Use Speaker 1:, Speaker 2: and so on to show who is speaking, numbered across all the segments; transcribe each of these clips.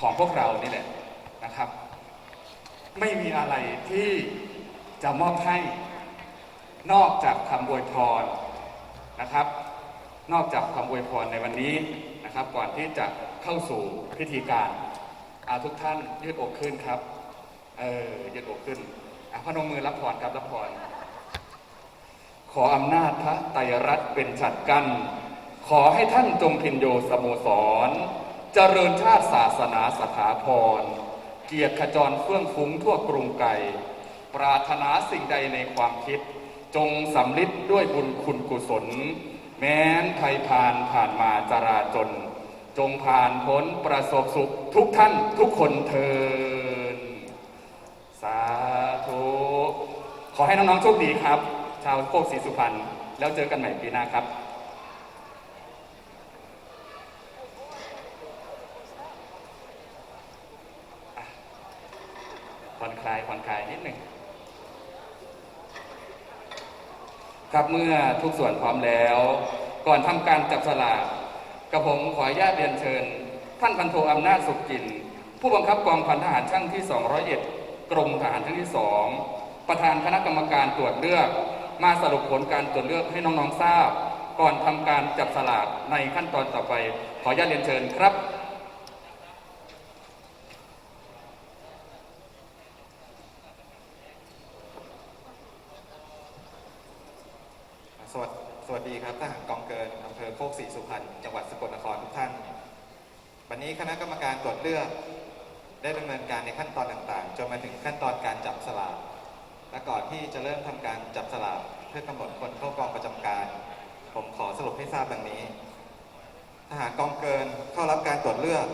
Speaker 1: ของพวกเรานี่แหละนะครับ ไม่มีอะไรที่จะมอบให้นอกจากคำอวยพรนะครับ นอกจากคำอวยพรในวันนี้นะครับ ก่อนที่จะเข้าสู่พิธีการอาทุกท่านยืดอกขึ้นครับ เออยืดอกขึ้นอะพนมมือรับพรครับรับพรขออำนาจพระไตรรัตน์เป็นฉัดกัน ขอให้ท่านจงพินโยสโมสร เจริญชาติศาสนาสถาพร เกียรติขจรเฟื่องฟุ้งทั่วกรุงไก่ปรารถนาสิ่งใดในความคิด จงสำลิดด้วยบุญคุณกุศล แม้นภัยผ่านผ่านมาจราจน จงผ่านพ้นประสบสุขทุกท่านทุกคนเทินสาธุ ขอให้น้องๆโชคดีครับ ชาวโคกศรีสุพรรณแล้วเจอกันใหม่ปีหน้าครับ ผ่อนคลายผ่อนคลายนิดหนึ่งครับเมื่อทุกส่วนพร้อมแล้ว ก่อนทำการจับสลากกระผมขออนุญาตเรียนเชิญ ท่านพันโทอำนาจสุขจิน ผู้บังคับกองพันทหารช่างที่ 201 กรมทหารช่างที่ 2 ประธานคณะกรรมการตรวจเลือก มาสรุปผลการตรวจเลือกให้น้องๆทราบ ก่อนทำการจับสลากในขั้นตอนต่อไป ขออนุญาตเรียนเชิญครับ
Speaker 2: สวัสสวัสดีครับทหารกองเกินอำเภอโคกศรีสุพรรณจังหวัดสกลนครทุกท่าน วันนี้คณะกรรมการตรวจเลือก ได้ดำเนินการในขั้นตอนต่างๆ จนมาถึงขั้นตอนการจับสลากและก่อนที่จะเริ่มทำการจับสลากเพื่อกำหนดคนเข้ากองประจำการ ผมขอสรุปให้ทราบดังนี้ ทหารกองเกินเข้ารับการตรวจเลือก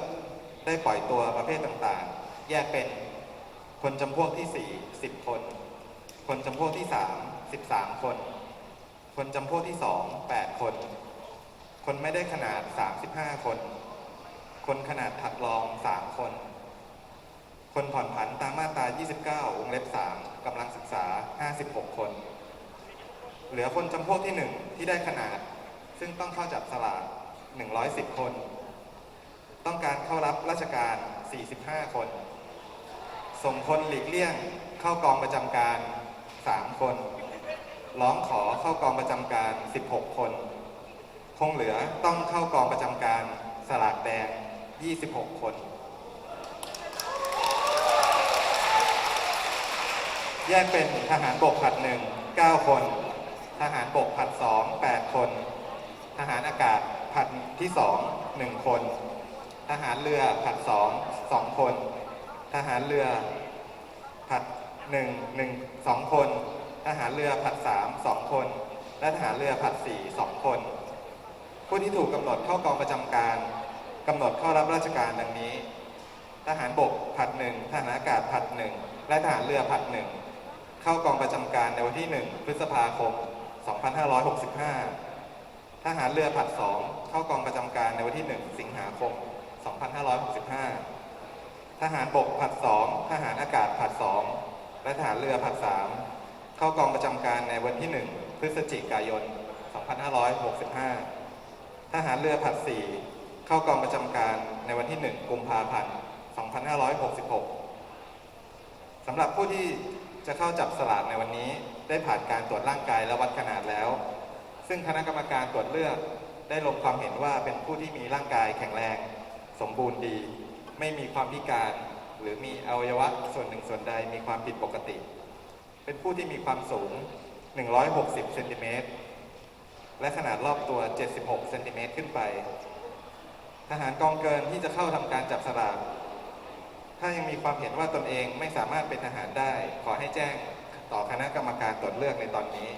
Speaker 2: ได้ปล่อยตัวประเภทต่างๆ แยกเป็นคนจำพวกที่ 4 10 คน คนจำพวกที่ 3 13 คน คนจำพวกที่ 2 8 คน คนไม่ได้ขนาด 35 คน คนขนาดถัดรอง 3 คน คนผ่อนผันตามมาตรา 29 วงเล็บ 3กำลังศึกษา 56 คน เหลือคนจำพวกที่ 1 ที่ได้ขนาด ซึ่งต้องเข้าจับสลาก 110 คน ต้องการเข้ารับราชการ 45 คน ส่งคนหลีกเลี่ยงเข้ากองประจำการ 3 คน ร้องขอเข้ากองประจำการ 16 คน คงเหลือต้องเข้ากองประจำการสลากแดง 26 คน แยกเป็นทหารบกผัดหนึ่ง9 คน ทหารบกผัดสอง8คน ทหารอากาศผัดที่สอง1คน ทหารเรือผัดสอง2คน ทหารเรือผัด 1 1 2 คน ทหารเรือผัดสามสองคน และทหารเรือผัดสี่สองคน ผู้ที่ถูกกำหนดเข้ากองประจำการกำหนดเข้ารับราชการดังนี้ ทหารบกผัดหนึ่งทหารอากาศผัดหนึ่งและทหารเรือผัดหนึ่งเข้ากองประจำการในวันที่ 1 พฤษภาคม 2565 ทหารเรือผัดสองเข้ากองประจำการในวันที่ 1 สิงหาคม 2565 ทหารบกผัดสองทหารอากาศผัดสองและทหารเรือผัดสาม เข้ากองประจำการในวันที่ 1 พฤศจิกายน 2565 ทหารเรือผัดสีเข้ากองประจำการในวันที่ 1 กุมภาพันธ์ 2566 สำหรับผู้ที่จะเข้าจับสลากในวันนี้ได้ผ่านการตรวจร่างกายและวัดขนาดแล้ว ซึ่งคณะกรรมการตรวจเลือกได้ลงความเห็นว่าเป็นผู้ที่มีร่างกายแข็งแรง สมบูรณ์ดี ไม่มีความพิการ หรือมีอวัยวะส่วนหนึ่งส่วนใดมีความผิดปกติ เป็นผู้ที่มีความสูง 160 เซนติเมตร และขนาดรอบตัว 76 เซนติเมตรขึ้นไป ทหารกองเกินที่จะเข้าทำการจับสลากถ้ายังมีความเห็นว่าตนเองไม่สามารถเป็นทหารได้ ขอให้แจ้งต่อคณะกรรมการตรวจเลือกในตอนนี้